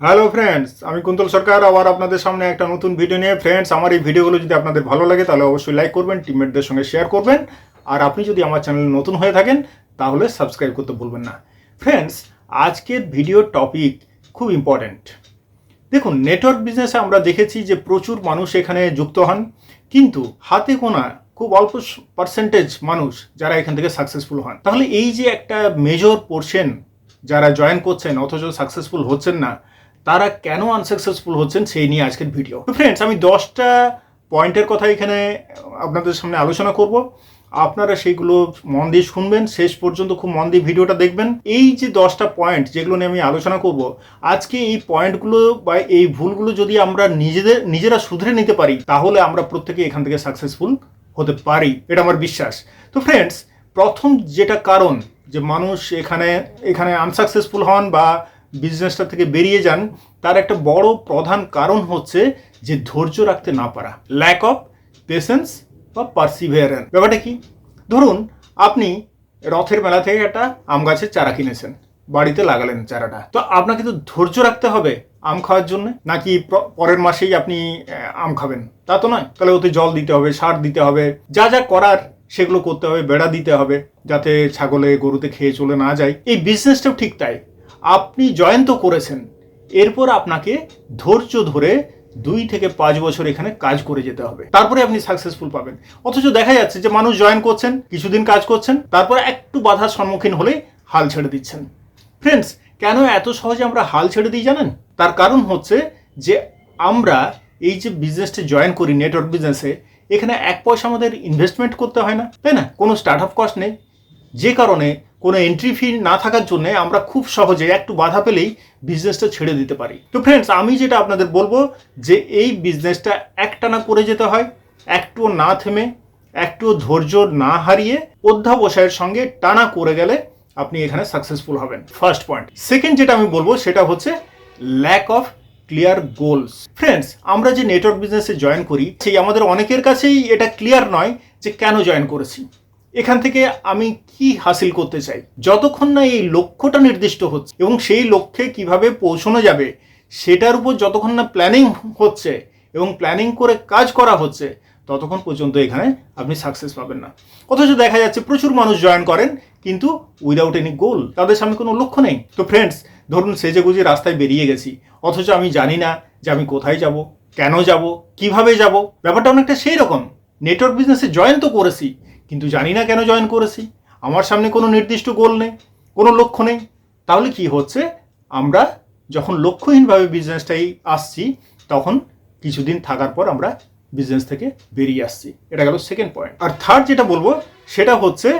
Hello friends আমি কুন্তল সরকার। আবার আপনাদের সামনে একটা নতুন ভিডিও নিয়ে। ফ্রেন্ডস আমার এই ভিডিওগুলো যদি আপনাদের ভালো লাগে, তাহলে অবশ্যই লাইক করবেন টিমমেটদের সঙ্গে শেয়ার করবেন। আর আপনি যদি আমার চ্যানেলে নতুন হয়ে থাকেন, তাহলে সাবস্ক্রাইব করতে ভুলবেন না। ফ্রেন্ডস আজকের ভিডিওর টপিক খুব ইম্পর্ট্যান্ট দেখুন নেটওয়ার্ক বিজনেসে আমরা দেখেছি যে প্রচুর মানুষ এখানে যুক্ত হন। কিন্তু হাতে গোনা খুব অল্প পার্সেন্টেজ মানুষ যারা এখান থেকে সাকসেসফুল হন। তাহলে এই যে একটা মেজর পোর্শন যারা জয়েন করছেন, অথচ সাকসেসফুল হচ্ছেন না তারা কেন আনসাকসেসফুল হচ্ছেন সেই নিয়ে আজকের ভিডিও তো ফ্রেন্ডস আমি দশটা পয়েন্টের কথা এখানে আপনাদের সামনে আলোচনা করব। আপনারা সেইগুলো মন দিয়ে শুনবেন, শেষ পর্যন্ত খুব মন দিয়ে ভিডিওটা দেখবেন। এই যে দশটা পয়েন্ট যেগুলো নিয়ে আমি আলোচনা করব, আজকে এই পয়েন্টগুলো বা এই ভুলগুলো যদি আমরা নিজেদের, নিজেরা শুধরে নিতে পারি, তাহলে আমরা প্রত্যেকে এখান থেকে সাকসেসফুল হতে পারি। এটা আমার বিশ্বাস। তো ফ্রেন্ডস প্রথম যেটা কারণ যে মানুষ এখানে এখানে আনসাকসেসফুল হন বা বিজনেসটা থেকে বেরিয়ে যান, তার একটা বড় প্রধান কারণ হচ্ছে যে ধৈর্য রাখতে না পারা ল্যাক অফ পেশেন্স বা পার্সিভিয়ারেন্স ব্যাপারটা কি? ধরুন, আপনি রথের মেলা থেকে একটা আম গাছের চারা কিনেছেন, বাড়িতে লাগালেন চারাটা। তো আপনাকে তো ধৈর্য রাখতে হবে আম খাওয়ার জন্য, নাকি পরের মাসেই আপনি আম খাবেন? তা তো নয়। তাহলে ওতে জল দিতে হবে, সার দিতে হবে, যা যা করার সেগুলো করতে হবে, বেড়া দিতে হবে, যাতে ছাগলে গরুতে খেয়ে চলে না যায়। এই বিজনেসটাও ঠিক তাই। আপনি জয়েন তো করেছেন। এরপর আপনাকে ধৈর্য ধরে দুই থেকে পাঁচ বছর এখানে কাজ করে যেতে হবে। তারপরে আপনি সাকসেসফুল পাবেন। অথচ দেখা যাচ্ছে যে মানুষ জয়েন করছেন, কিছুদিন কাজ করছেন, তারপরে একটু বাধার সম্মুখীন হলে হাল ছেড়ে দিচ্ছেন। ফ্রেন্ডস কেন এত সহজে আমরা হাল ছেড়ে দিই জানেন? তার কারণ হচ্ছে যে আমরা এই যে বিজনেসটা জয়েন করি নেটওয়ার্ক বিজনেসে এখানে এক পয়সা আমাদের ইনভেস্টমেন্ট করতে হয় না। তাই না? কোনো স্টার্ট আপ কস্ট নেই। যে কারণে কোনো এন্ট্রি ফি না থাকার জন্য আমরা খুব সহজে একটু বাধা পেলেই বিজনেসটা ছেড়ে দিতে পারি। তো ফ্রেন্ডস আমি যেটা আপনাদের বলব যে এই বিজনেসটা একটানা করে যেতে হয়, একটুও না থেমে, একটুও ধৈর্য না হারিয়ে অধ্যাবসায়ের সঙ্গে টানা করে গেলে আপনি এখানে সাকসেসফুল হবেন। ফার্স্ট পয়েন্ট সেকেন্ড যেটা আমি বলব সেটা হচ্ছে lack of clear goals friends আমরা যে নেটওয়ার্ক বিজনেসে জয়েন করি, সেই আমাদের অনেকের কাছেই এটা ক্লিয়ার নয় যে কেন জয়েন করেছি। এখান থেকে আমি কি হাসিল করতে চাই? যতক্ষণ না এই লক্ষ্যটা নির্দিষ্ট হচ্ছে এবং সেই লক্ষ্যে কীভাবে পৌঁছানো যাবে, সেটার উপর যতক্ষণ না প্ল্যানিং হচ্ছে এবং প্ল্যানিং করে কাজ করা হচ্ছে, ততক্ষণ পর্যন্ত এখানে আপনি সাকসেস পাবেন না। অথচ দেখা যাচ্ছে প্রচুর মানুষ জয়েন করেন, কিন্তু উইদাউট এনি গোল তাদের সামনে কোনো লক্ষ্য নেই। তো ফ্রেন্ডস ধরুন সেজে গুজে রাস্তায় বেরিয়ে গেছি, অথচ আমি জানি না যে আমি কোথায় যাব, কেন যাব, কীভাবে যাব। ব্যাপারটা অনেকটা সেই রকম নেটওয়ার্ক বিজনেসে জয়েন তো করেছি কিন্তু জানি না কেন জয়েন করেছি। আমার সামনে কোনো নির্দিষ্ট গোল নেই, কোনো লক্ষ্য নেই। তাহলে কি হচ্ছে? আমরা যখন লক্ষ্যহীনভাবে বিজনেসটাই আসছি, তখন কিছুদিন থাকার পর আমরা বিজনেস থেকে বেরিয়ে আসছি। এটা গেল সেকেন্ড পয়েন্ট আর থার্ড যেটা বলব, সেটা হচ্ছে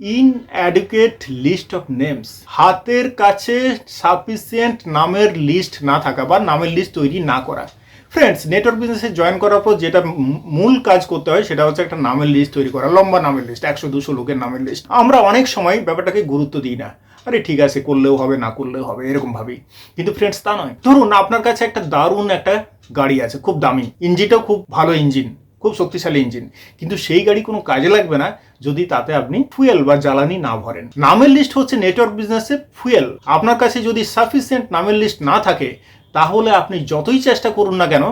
inadequate list of names হাতের কাছে সাফিসিয়েন্ট নামের লিস্ট না থাকা বা নামের লিস্ট তৈরি না করা। ফ্রেন্ডস নেটওয়ার্ক বিজনেসে জয়েন করার পর যেটা মূল কাজ করতে হয় সেটা হচ্ছে একটা নামের লিস্ট তৈরি করা, লম্বা নামের লিস্ট একশো, দুশো লোকের নামের লিস্ট আমরা অনেক সময় ব্যাপারটাকে গুরুত্ব দিই না। আরে ঠিক আছে, করলেও হবে, না করলেও হবে, এরকম ভাবি। কিন্তু ফ্রেন্ডস তা নয়। ধরুন আপনার কাছে একটা দারুণ একটা গাড়ি আছে, খুব দামি। ইঞ্জিনটাও খুব ভালো ইঞ্জিন, খুব শক্তিশালী ইঞ্জিন। কিন্তু সেই গাড়ি কোনো কাজে লাগবে না যদি তাতে আপনি ফুয়েল বা জ্বালানি না ভরেন। নামের লিস্ট হচ্ছে নেটওয়ার্ক বিজনেসে ফুয়েল আপনার কাছে যদি সাফিসিয়েন্ট নামের লিস্ট না থাকে তাহলে আপনি যতই চেষ্টা করুন না কেন,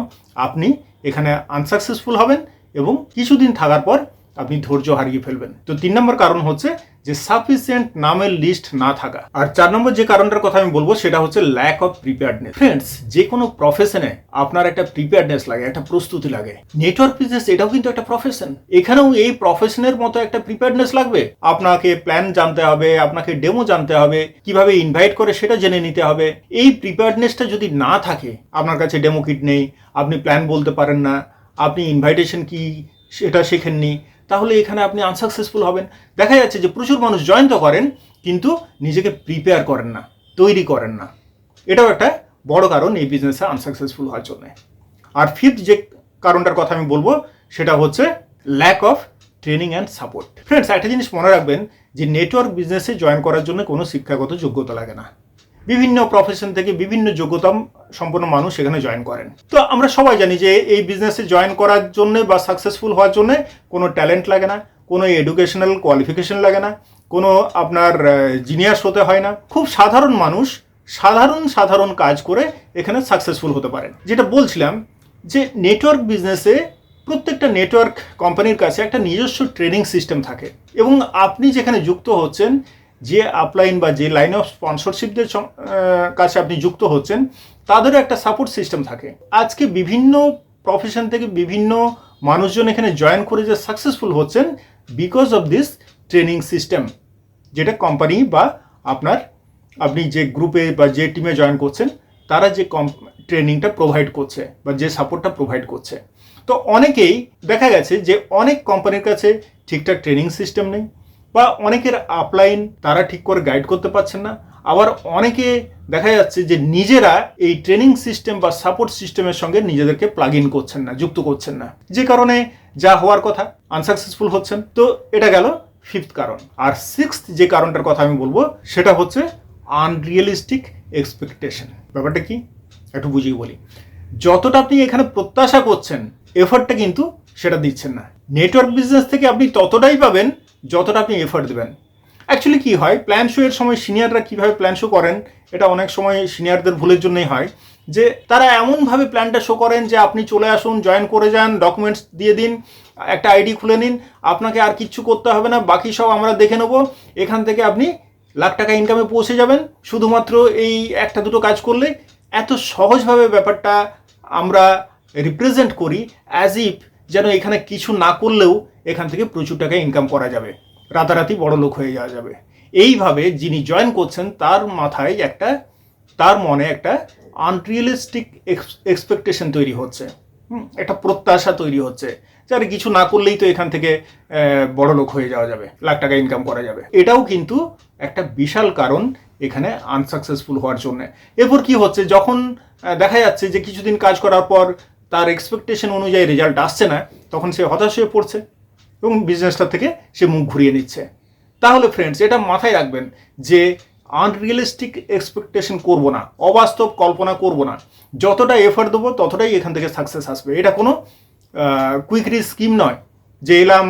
আপনি এখানে আনসাকসেসফুল হবেন এবং কিছুদিন থাকার পর আপনি ধৈর্য হারিয়ে ফেলবেন। তো তিন নম্বর কারণ হচ্ছে যে সাফিসিয়েন্ট নামের লিস্ট না থাকা। আর চার নম্বর যে কারণটার কথা আমি বলব, সেটা হচ্ছে ল্যাক অফ প্রিপেয়ারনেস ফ্রেন্ডস যে কোনো প্রফেশনে আপনার একটা প্রিপেয়ারনেস লাগে, একটা প্রস্তুতি লাগে। নেটওয়ার্ক বিজনেস এটাও কিন্তু একটা প্রফেশন এখানেও এই প্রফেশনের মতো একটা প্রিপেয়ারনেস লাগবে। আপনাকে প্ল্যান জানতে হবে, আপনাকে ডেমো জানতে হবে, কীভাবে ইনভাইট করে সেটা জেনে নিতে হবে। এই প্রিপেয়ারনেসটা যদি না থাকে, আপনার কাছে ডেমো কিট নেই, আপনি প্ল্যান বলতে পারেন না, আপনি ইনভাইটেশন কি, সেটা শেখেননি তাহলে এখানে আপনি আনসাকসেসফুল হবেন। দেখা যাচ্ছে যে প্রচুর মানুষ জয়েন তো করেন, কিন্তু নিজেকে প্রিপেয়ার করেন না, তৈরি করেন না। এটাও একটা বড় কারণ এই বিজনেসে আনসাকসেসফুল হওয়ার জন্য। আর ফিফথ যে কারণটার কথা আমি বলব, সেটা হচ্ছে lack of training and support friends একটা জিনিস মনে রাখবেন, যে নেটওয়ার্ক বিজনেসে জয়েন করার জন্য কোনো শিক্ষাগত যোগ্যতা লাগে না। বিভিন্ন প্রফেশন থেকে বিভিন্ন যোগ্যতা সম্পন্ন মানুষ সেখানে জয়েন করেন। তো আমরা সবাই জানি যে এই বিজনেসে জয়েন করার জন্য বা সাকসেসফুল হওয়ার জন্য কোনো ট্যালেন্ট লাগে না, কোনো এডুকেশনাল কোয়ালিফিকেশন লাগে না, কোনো আপনার জিনিয়াস হতে হয় না। খুব সাধারণ মানুষ সাধারণ সাধারণ কাজ করে এখানে সাকসেসফুল হতে পারেন। যেটা বলছিলাম যে নেটওয়ার্ক বিজনেসে প্রত্যেকটা নেটওয়ার্ক কোম্পানির কাছে একটা নিজস্ব ট্রেনিং সিস্টেম থাকে এবং আপনি যেখানে যুক্ত হচ্ছেন যে আপলাইন বা যে লাইন অফ স্পন্সরশিপদের কাছে আপনি যুক্ত হচ্ছেন, তাদেরও একটা সাপোর্ট সিস্টেম থাকে। আজকে বিভিন্ন প্রফেশন থেকে বিভিন্ন মানুষজন এখানে জয়েন করে যে সাকসেসফুল হচ্ছেন because of this training system যেটা কোম্পানি বা আপনার, আপনি যে গ্রুপে বা যে টিমে জয়েন করছেন, তারা যে কম ট্রেনিংটা প্রোভাইড করছে বা যে সাপোর্টটা প্রোভাইড করছে। তো অনেকেই দেখা গেছে যে অনেক কোম্পানির কাছে ঠিকঠাক ট্রেনিং সিস্টেম নেই। বা অনেকের আপলাইন তারা ঠিক করে গাইড করতে পারছেন না। আবার অনেকে দেখা যাচ্ছে যে নিজেরা এই ট্রেনিং সিস্টেম বা সাপোর্ট সিস্টেমের সঙ্গে নিজেদেরকে প্লাগ ইন করছেন না, যুক্ত করছেন না। যে কারণে যা হওয়ার কথা আনসাকসেসফুল হচ্ছেন। তো এটা গেল ফিফথ কারণ। আর সিক্সথ যে কারণটার কথা আমি বলব, সেটা হচ্ছে আনরিয়েলিস্টিক এক্সপেকটেশন ব্যাপারটা কি? একটু বুঝিয়ে বলি। যতটা আপনি এখানে প্রত্যাশা করছেন এফার্টটা কিন্তু সেটা দিচ্ছেন না। নেটওয়ার্ক বিজনেস থেকে আপনি ততটাই পাবেন যতটা আপনি এফার্ট দেবেন। অ্যাকচুয়ালি কী হয় প্ল্যান শো এর সময় সিনিয়ররা কীভাবে প্ল্যান শো করেন, এটা অনেক সময় সিনিয়রদের ভুলের জন্যই হয়। যে তারা এমনভাবে প্ল্যানটা শো করেন যে আপনি চলে আসুন জয়েন করে যান ডকুমেন্টস দিয়ে দিন, একটা আইডি খুলে নিন, আপনাকে আর কিচ্ছু করতে হবে না, বাকি সব আমরা দেখে নেব। এখান থেকে আপনি লাখ টাকা ইনকামে পৌঁছে যাবেন। শুধুমাত্র এই একটা দুটো কাজ করলে এত সহজভাবে ব্যাপারটা আমরা রিপ্রেজেন্ট করি অ্যাজ ইফ যেন এখানে কিছু না করলেও এখান থেকে প্রচুর টাকা ইনকাম করা যাবে। রাতারাতি বড় লোক হয়ে যাওয়া যাবে। এইভাবে যিনি জয়েন করছেন, তার মাথায় একটা, তার মনে একটা আনরিয়েলিস্টিক এক্সপেকটেশন তৈরি হচ্ছে। একটা প্রত্যাশা তৈরি হচ্ছে যে কিছু না করলেই তো এখান থেকে বড় লোক হয়ে যাওয়া যাবে, লাখ টাকা ইনকাম করা যাবে। এটাও কিন্তু একটা বিশাল কারণ এখানে আনসাকসেসফুল হওয়ার জন্য। এরপর কি হচ্ছে? যখন দেখা যাচ্ছে যে কিছুদিন কাজ করার পর তার এক্সপেকটেশন অনুযায়ী রেজাল্ট আসছে না, তখন সে হতাশ হয়ে পড়ছে এবং বিজনেসটা থেকে সে মুখ ঘুরিয়ে নিচ্ছে। তাহলে ফ্রেন্ডস এটা মাথায় রাখবেন যে আনরিয়েলিস্টিক এক্সপেকটেশন করব না, অবাস্তব কল্পনা করব না। যতটা এফার্ট দেবো, ততটাই এখান থেকে সাকসেস আসবে। এটা কোনো কুইক রি স্কিম নয় যে এলাম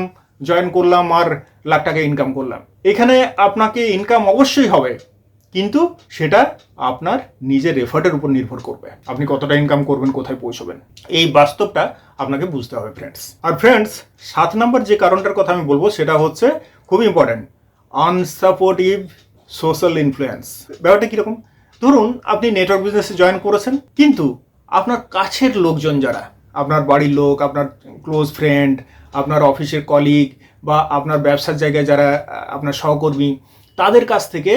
জয়েন করলাম আর লাখ টাকা ইনকাম করলাম। এখানে আপনাকে ইনকাম অবশ্যই হবে। কিন্তু সেটা আপনার নিজের এফার্টের উপর নির্ভর করবে। আপনি কতটা ইনকাম করবেন, কোথায় পৌঁছবেন। এই বাস্তবটা আপনাকে বুঝতে হবে ফ্রেন্ডস আর ফ্রেন্ডস সাত নম্বর যে কারণটার কথা আমি বলব, সেটা হচ্ছে খুব ইম্পর্ট্যান্ট আনসাপোর্টিভ সোশ্যাল ইনফ্লুয়েন্স ব্যাপারটা কীরকম? ধরুন, আপনি নেটওয়ার্ক বিজনেসে জয়েন করেছেন, কিন্তু আপনার কাছের লোকজন যারা, আপনার বাড়ির লোক, আপনার ক্লোজ ফ্রেন্ড আপনার অফিসের কলিগ বা আপনার ব্যবসার জায়গায় যারা আপনার সহকর্মী, তাদের কাছ থেকে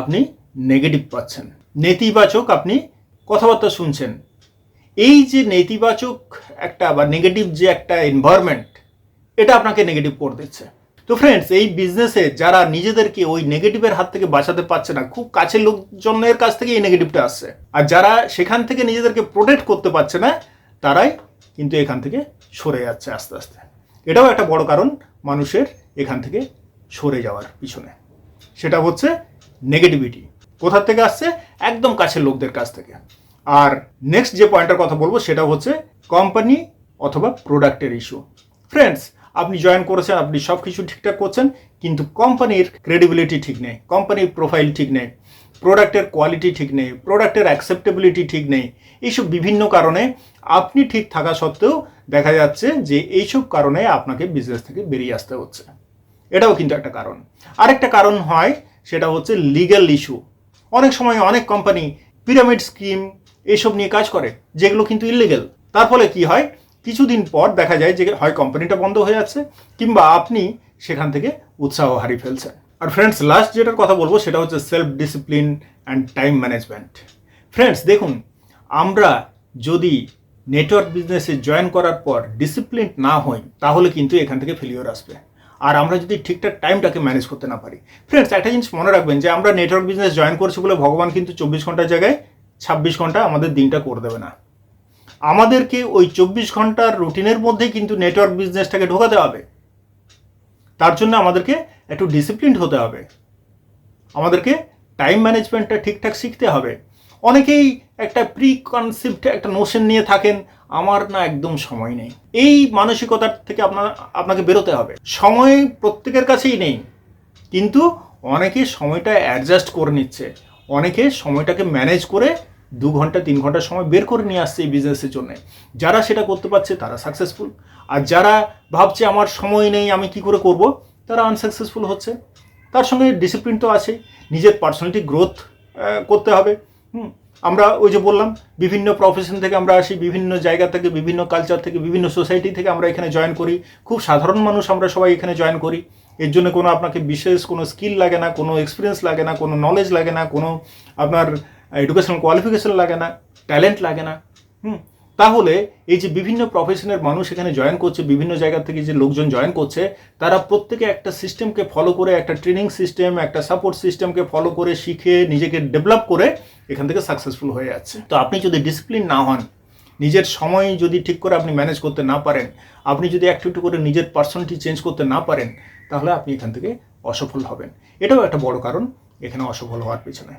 আপনি নেগেটিভ পাচ্ছেন। নেতিবাচক আপনি কথাবার্তা শুনছেন। এই যে নেতিবাচক একটা বা নেগেটিভ যে একটা এনভায়রনমেন্ট এটা আপনাকে নেগেটিভ করে দিচ্ছে। তো ফ্রেন্ডস এই বিজনেসে যারা নিজেদেরকে ওই নেগেটিভের হাত থেকে বাঁচাতে পারছে না, খুব কাছের লোকজনের কাছ থেকে এই নেগেটিভটা আসছে। আর যারা সেখান থেকে নিজেদেরকে প্রোটেক্ট করতে পারছে না, তারাই কিন্তু এখান থেকে সরে যাচ্ছে আস্তে আস্তে। এটাও একটা বড় কারণ মানুষের এখান থেকে সরে যাওয়ার পিছনে। সেটা হচ্ছে নেগেটিভিটি কোথার থেকে আসছে? একদম কাছের লোকদের কাছ থেকে। আর নেক্সট যে পয়েন্টের কথা বলব, সেটা হচ্ছে কোম্পানি অথবা প্রোডাক্টের ইস্যু ফ্রেন্ডস আপনি জয়েন করেছেন, আপনি সব কিছু ঠিকঠাক করছেন, কিন্তু কোম্পানির ক্রেডিবিলিটি ঠিক নেই কোম্পানির প্রোফাইল ঠিক নেই প্রোডাক্টের কোয়ালিটি ঠিক নেই প্রোডাক্টের অ্যাকসেপ্টেবিলিটি ঠিক নেই, এইসব বিভিন্ন কারণে আপনি ঠিক থাকা সত্ত্বেও দেখা যাচ্ছে যে এইসব কারণে আপনাকে বিজনেস থেকে বেরিয়ে আসতে হচ্ছে। এটাও কিন্তু একটা কারণ। আরেকটা কারণ হয়, সেটা হচ্ছে লিগ্যাল ইস্যু অনেক সময় অনেক কোম্পানি পিরামিড স্কিম এসব নিয়ে কাজ করে, যেগুলো কিন্তু ইলিগেল তার ফলে কি হয়? কিছুদিন পর দেখা যায় যে হয় কোম্পানিটা বন্ধ হয়ে যাচ্ছে, কিংবা আপনি সেখান থেকে উৎসাহ হারিয়ে ফেলছেন। আর ফ্রেন্ডস লাস্ট যেটার কথা বলব সেটা হচ্ছে self discipline and time management friends দেখুন, আমরা যদি নেটওয়ার্ক বিজনেসে জয়েন করার পর ডিসিপ্লিন না হই, তাহলে কিন্তু এখান থেকে ফেলিওর আসবে। আর আমরা যদি ঠিকঠাক টাইমটাকে ম্যানেজ করতে না পারি। ফ্রেন্ডস একটা জিনিস মনে রাখবেন যে আমরা নেটওয়ার্ক বিজনেস জয়েন করছি বলে ভগবান কিন্তু চব্বিশ ঘণ্টার জায়গায় ছাব্বিশ ঘণ্টা আমাদের দিনটা করে দেবে না। আমাদেরকে ওই চব্বিশ ঘণ্টার রুটিনের মধ্যেই কিন্তু নেটওয়ার্ক বিজনেসটাকে ঢোকাতে হবে। তার জন্য আমাদেরকে একটু ডিসিপ্লিনড হতে হবে। আমাদেরকে টাইম ম্যানেজমেন্টটা ঠিকঠাক শিখতে হবে। অনেকেই একটা প্রি কনসেপ্ট একটা নোশন নিয়ে থাকেন। আমার না একদম সময় নেই। এই মানসিকতার থেকে আপনার, আপনাকে বেরোতে হবে। সময় প্রত্যেকের কাছেই নেই, কিন্তু অনেকে সময়টা অ্যাডজাস্ট করে নিচ্ছে। অনেকে সময়টাকে ম্যানেজ করে দু ঘণ্টা, তিন ঘণ্টা সময় বের করে নিয়ে আসছে এই বিজনেসের জন্য। যারা সেটা করতে পারছে, তারা সাকসেসফুল আর যারা ভাবছে, আমার সময় নেই, আমি কি করে করব? তারা আনসাকসেসফুল হচ্ছে। তার সঙ্গে ডিসিপ্লিন তো আছে নিজের পার্সোনালিটি গ্রোথ করতে হবে। হুম। আমরা ওই যে বললাম, বিভিন্ন প্রফেশন থেকে আমরা আসি, বিভিন্ন জায়গা থেকে, বিভিন্ন কালচার থেকে, বিভিন্ন সোসাইটি থেকে আমরা এখানে জয়েন করি। খুব সাধারণ মানুষ আমরা সবাই এখানে জয়েন করি। এর জন্য কোনো আপনাকে বিশেষ কোনো স্কিল লাগে না, কোনো এক্সপিরিয়েন্স লাগে না, কোনো নলেজ লাগে না, কোনো আপনার এডুকেশনাল কোয়ালিফিকেশন লাগে না ট্যালেন্ট লাগে না। হুম? তাহলে এই যে বিভিন্ন প্রফেশনের মানুষ এখানে জয়েন করছে, বিভিন্ন জায়গা থেকে যে লোকজন জয়েন করছে, তারা প্রত্যেকে একটা সিস্টেমকে ফলো করে, একটা ট্রেনিং সিস্টেম একটা সাপোর্ট সিস্টেমকে ফলো করে, শিখে, নিজেকে ডেভেলপ করে এখান থেকে সাকসেসফুল হয়ে যাচ্ছে। তো আপনি যদি ডিসিপ্লিন না হন, নিজের সময় যদি ঠিক করে আপনি ম্যানেজ করতে না পারেন, আপনি যদি একটু একটু করে নিজের পার্সোনালিটি চেঞ্জ করতে না পারেন, তাহলে আপনি এখান থেকে অসফল হবেন। এটাও একটা বড় কারণ, এখানে অসফল হওয়ার পিছনে।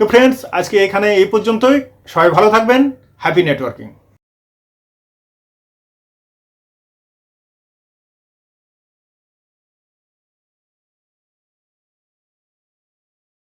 তো ফ্রেন্ডস আজকে এখানে এই পর্যন্তই। সবাই ভালো থাকবেন। Happy networking